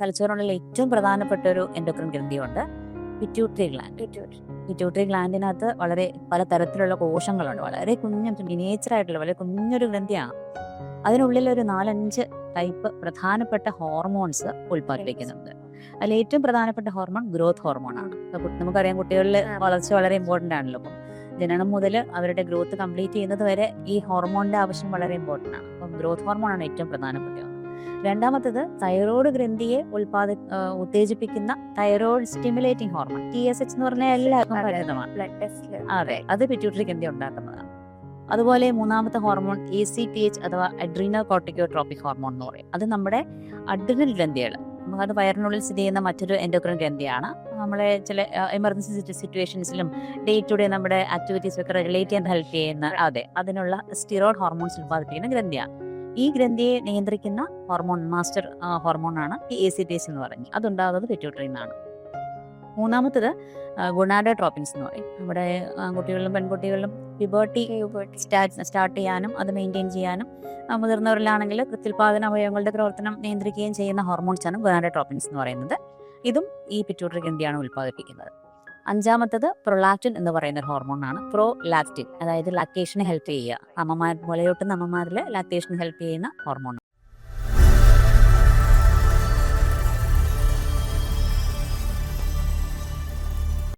തലച്ചോറിനുള്ള ഏറ്റവും പ്രധാനപ്പെട്ട ഒരു എൻഡോക്രൈൻ ഗ്രന്ഥിയുണ്ട് പിറ്റ്യൂട്ടറി ഗ്ലാൻഡ് പിറ്റ്യൂട്ടറി ഗ്ലാൻഡിനകത്ത് വളരെ പല തരത്തിലുള്ള കോശങ്ങളുണ്ട്. വളരെ കുഞ്ഞു മിനിയേച്ചർ ആയിട്ടുള്ള വളരെ കുഞ്ഞൊരു ഗ്രന്ഥിയാണ്. അതിനുള്ളിൽ ഒരു നാലഞ്ച് ടൈപ്പ് പ്രധാനപ്പെട്ട ഹോർമോൺസ് ഉൽപ്പാദിപ്പിക്കുന്നുണ്ട്. അതിൽ ഏറ്റവും പ്രധാനപ്പെട്ട ഹോർമോൺ ഗ്രോത്ത് ഹോർമോൺ ആണ്. നമുക്കറിയാം കുട്ടികളിൽ വളർച്ച വളരെ ഇമ്പോർട്ടന്റ് ആണല്ലോ. അപ്പം ജനനം മുതൽ അവരുടെ ഗ്രോത്ത് കംപ്ലീറ്റ് ചെയ്യുന്നത് വരെ ഈ ഹോർമോണിന്റെ ആവശ്യം വളരെ ഇമ്പോർട്ടന്റ് ആണ്. അപ്പം ഗ്രോത്ത് ഹോർമോൺ ആണ് ഏറ്റവും പ്രധാനപ്പെട്ട രണ്ടാമത്തത് തൈറോയ്ഡ് ഗ്രന്ഥിയെ ഉൽപാദി ഉത്തേജിപ്പിക്കുന്ന thyroid stimulating hormone T S H എന്ന് പറഞ്ഞാൽ എല്ലാവർക്കും അതെ. പരിചിതമാണ് അതെ അത് പിറ്റ്യൂട്ടറി ഗ്രന്ഥി ഉണ്ടാക്കുന്നതാണ്. അതുപോലെ മൂന്നാമത്തെ hormone A C T H അഥവാ അഡ്രീനൽ കോർട്ടിക്കോട്രോപ്പിക് ഹോർമോൺ എന്ന് പറയും. അത് നമ്മുടെ അഡ്രിനൽ ഗ്രന്ഥികൾ നമുക്കത് വയറിനുള്ളിൽ സ്ഥിതി ചെയ്യുന്ന മറ്റൊരു എൻഡോക്രൈൻ ഗ്രന്ഥിയാണ്. നമ്മളെ ചില എമർജൻസി സിറ്റുവേഷൻസിലും ഡേ ടു ഡേ നമ്മുടെ ആക്ടിവിറ്റീസ് ഒക്കെ റെഗുലേറ്റ് ചെയ്യാൻ ഹെൽപ്പ് ചെയ്യുന്ന അതെ അതിനുള്ള സ്റ്റിറോയിഡ് ഹോർമോൺസ് ഉൽപ്പാദിപ്പിക്കുന്ന ഗ്രന്ഥിയാണ്. ഈ ഗ്രന്ഥിയെ നിയന്ത്രിക്കുന്ന ഹോർമോൺ മാസ്റ്റർ ഹോർമോൺ ആണ് ഈ എ സി ടി എസ് എന്ന് പറയുന്നത് അതുണ്ടാകുന്നത് പിറ്റ്യൂട്ടറിയിൽ നിന്നാണ് മൂന്നാമത്തത് ഗുണാഡോട്രോപ്പിൻസ് എന്ന് പറയും. നമ്മുടെ ആൺകുട്ടികളിലും പെൺകുട്ടികളിലും പിബേർട്ടി സ്റ്റാർട്ട് ചെയ്യാനും അത് മെയിന്റെയിൻ ചെയ്യാനും മുതിർന്നവരിലാണെങ്കിൽ പ്രത്യുൽപാദന അവയവങ്ങളുടെ പ്രവർത്തനം നിയന്ത്രിക്കുകയും ചെയ്യുന്ന ഹോർമോൺസ് ഹോർമോൺസാണ് ഗുണാഡോട്രോപ്പിൻസ് എന്ന് പറയുന്നത്. ഇതും ഈ പിറ്റ്യൂട്ടറി ഗ്രന്ഥിയാണ് ഉൽപ്പാദിപ്പിക്കുന്നത്. അഞ്ചാമത്തത് പ്രൊലാക്റ്റിൻ എന്ന് പറയുന്ന ഒരു ഹോർമോണാണ് പ്രോ ലാക്റ്റിൻ അതായത് ലാക്ടേഷന് ഹെൽപ്പ് ചെയ്യുക. അമ്മമാർ മുലയൂട്ടുന്ന അമ്മമാരിൽ ലാക്ടേഷന് ഹെൽപ്പ് ചെയ്യുന്ന ഹോർമോൺ